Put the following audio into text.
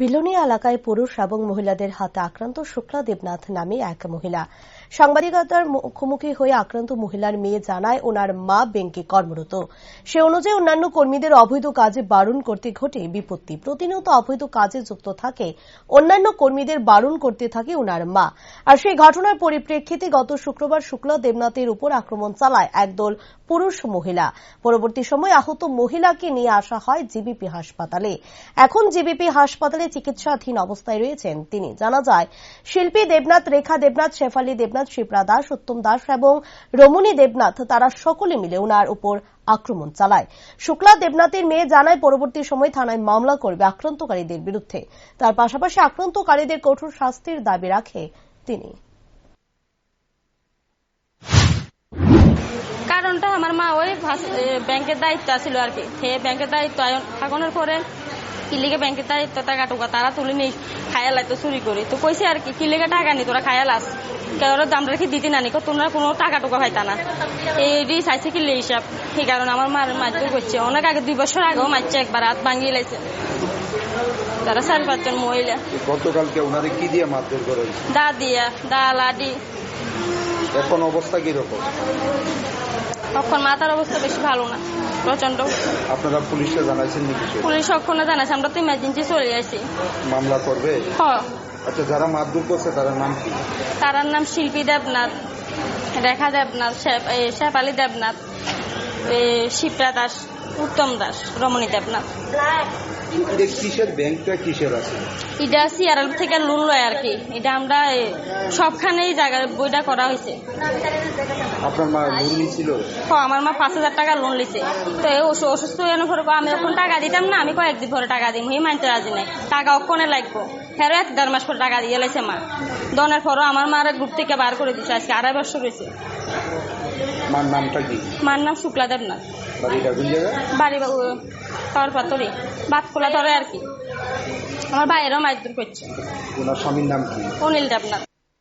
বিলোনিয়া এলাকায় পুরুষ এবং মহিলাদের হাতে আক্রান্ত শুক্লা দেবনাথ নামে এক মহিলা। সাংবাদিকতার মুখোমুখি হয়ে আক্রান্ত মহিলার মেয়ে জানায় ওনার মা ব্যাংকে কর্মরত। সে অনুযায়ী অন্যান্য কর্মীদের অবৈধ কাজে বারণ করতে ঘটে বিপত্তি। প্রতিনিয়ত অবৈধ কাজে যুক্ত থাকে, অন্যান্য কর্মীদের বারণ করতে থাকে ওনার মা। আর সেই ঘটনার পরিপ্রেক্ষিতে গত শুক্রবার শুক্লা দেবনাথের উপর আক্রমণ চালায় একদল পুরুষ মহিলা। পরবর্তী সময় আহত মহিলাকে নিয়ে আসা হয় জিবিপি হাসপাতালে। এখন জিবিপি হাসপাতালে চিকিৎসাধীন অবস্থায় রয়েছেন তিনি। জানা যায়, শিল্পী দেবনাথ, রেখা দেবনাথ, শেফালি দেবনাথ, শিপ্রা দাস, উত্তম দাস এবং রমণী দেবনাথ, তারা সকলে মিলে ওনার উপর আক্রমণ চালায়। শুক্লা দেবনাথের মেয়ে জানায়, পরবর্তী সময় থানায় মামলা করবে আক্রান্তকারীদের বিরুদ্ধে। তার পাশাপাশি আক্রান্তকারীদের কঠোর শাস্তির দাবি রাখে তিনি। কারণটা আমার মা ওই ব্যাংকের দায়িত্ব ছিল আর কি। সে ব্যাংকের দায়িত্ব থাকানোর পরে কিলিগে ব্যাংকের দায়িত্ব টাকা টুকা তারা তুলে নিই খায়াল তো চুরি করি। তো কইছে আর কি কিলিগে টাকা নি তোরা খায়াল আস কারণ আমরা কি দিতে না নিকো তোমরা কোনো টাকা টুকা পাইতা না। এই চাইছে কিলে হিসাব সেই কারণে আমার মার মারধর করছে। অনেক আগে দুই বছর আগেও মারছে একবার হাত ভাঙিয়ে লাইছে। তারা চার পাঁচজন মহিলা। গতকালকে ওনারে কি দিয়ে মারধর করা দা দিয়া দা লাডি। এখন অবস্থা কীরকম? তখন মাথার অবস্থা বেশি ভালো না প্রচণ্ড আপনারা পুলিশে জানাইছেন? পুলিশ অক্ষণে জানাইছে আমরা তো ইমার্জেন্সি চলে আসি মামলা করবে? হ্যাঁ। আচ্ছা যারা মারধর করছে তার নাম কি? তারার নাম শিল্পী দেবনাথ রেখা দেবনাথ শেফালি দেবনাথ শিপ্রা দাস উত্তম দাস রমণী দেবনাথ। এটা কিসের ব্যাংকটা কিসের আছে? এটা সিআরএল থেকে লোন লয় আর কি। এটা আমরা সবখানেই জায়গায় বইটা করা হয়েছে। আপনার মা লোন নিছিল? হ, আমার মা পাঁচ হাজার টাকা লোন লিছে তো এই অসু- অসুস্থ হয়ে পরে আমি যখন টাকা দিতাম না আমি কয়েকদিন পরে টাকা দিই এই মানতে রাজি নাই। টাকা অক্ষণে লাগবো? ফেরো এক দেড় মাস পর টাকা দিয়ে লাইছে মা। দনের পরও আমার মার গ্রুপ থেকে বার করে দিচ্ছে আজকে আড়াই বছর হয়েছে। মার নামটা কি? মার নাম শুক্লা দেবনাথ। বাড়ি কোন জায়গায় পর পাতরি বাতকুলা ধরে আর কি। আমার ভাইয়েরও মাছ দূর করছে। ওনার স্বামীর নাম কি? অনিল দেবনাথ।